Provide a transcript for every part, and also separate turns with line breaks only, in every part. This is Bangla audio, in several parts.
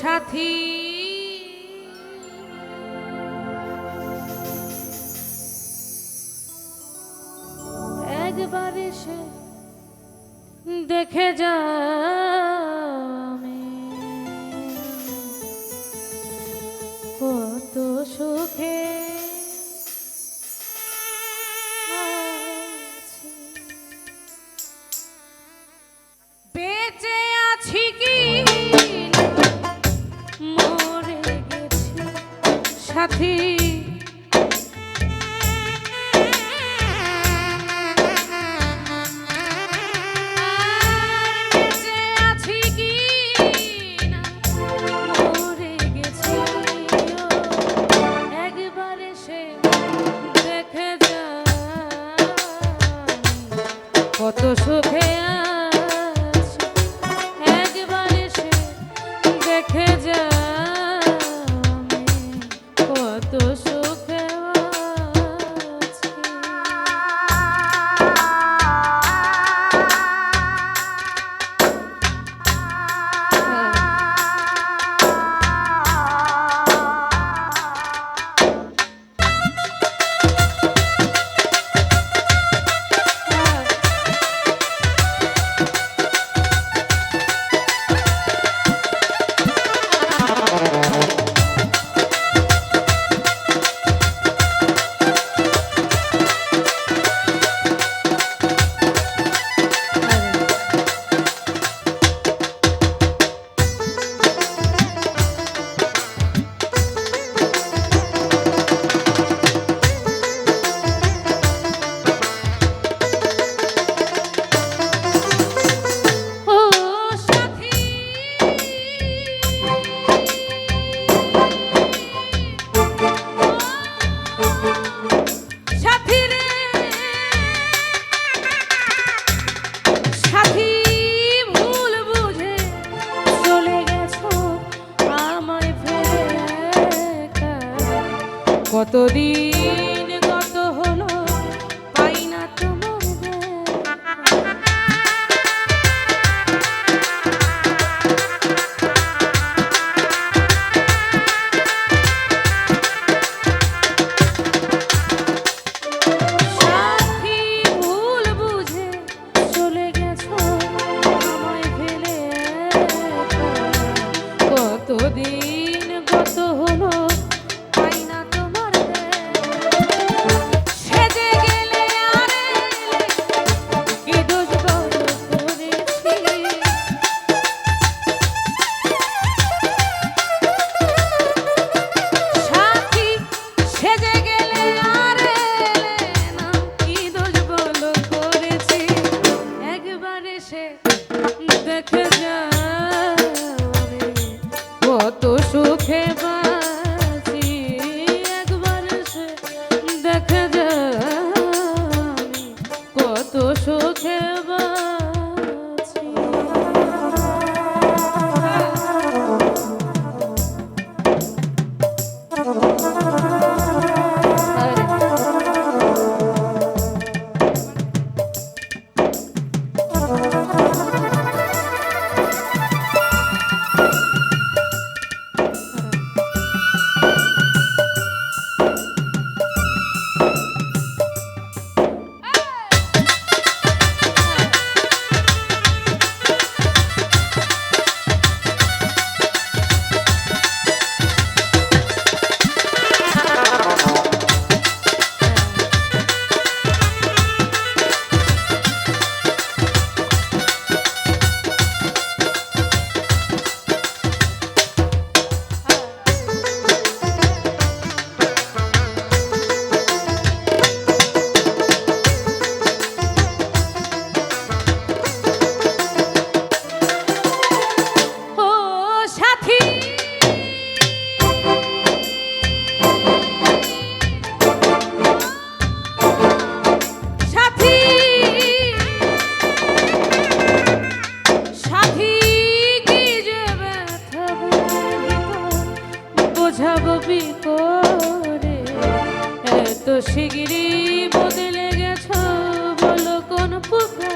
সাথী। একবার এসে দেখে যায় কতদিন এসে দেখে যাবে কত সুখে বা বোঝাব করে এত শিগিরি বদলে গেছ বলো কোন পুকার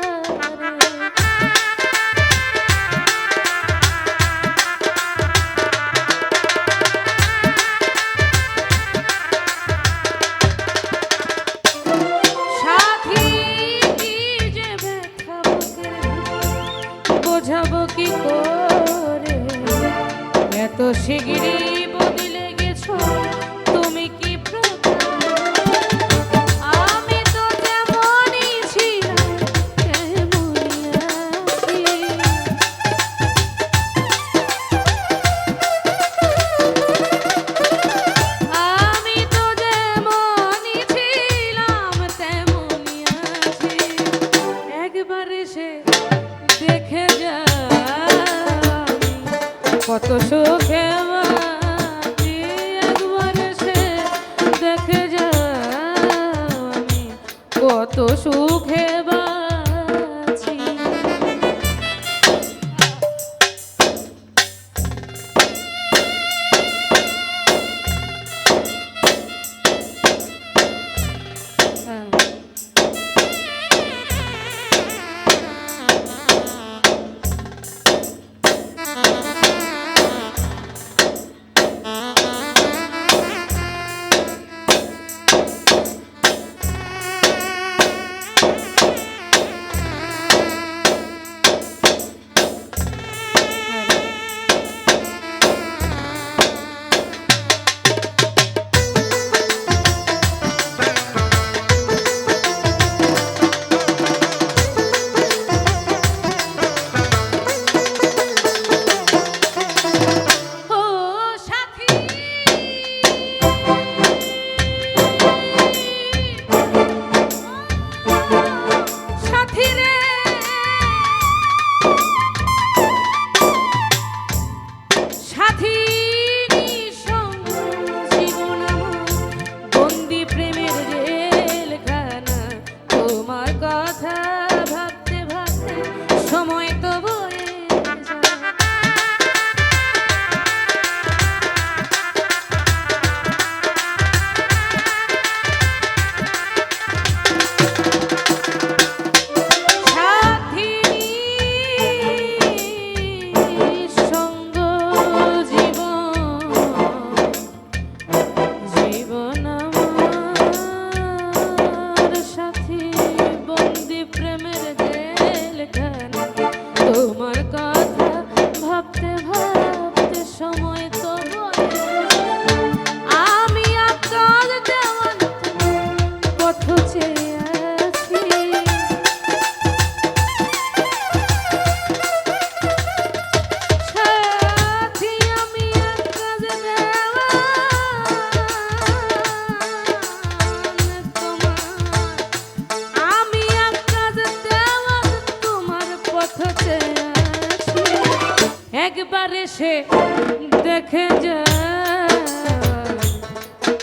বোঝাবো কি করে? এত শিগগিরি कत सुखे अकबर से देख जा कत सुखे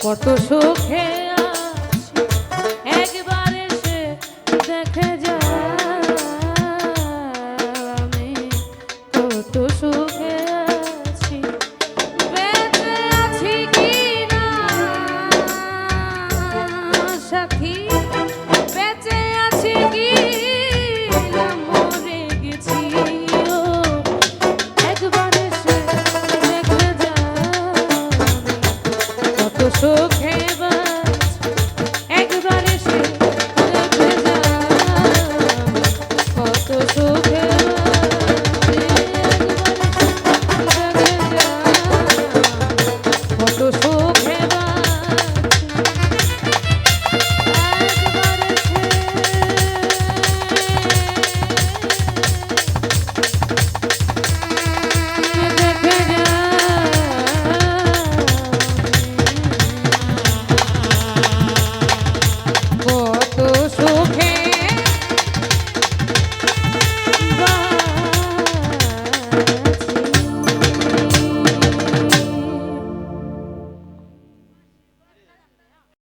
কত সুখে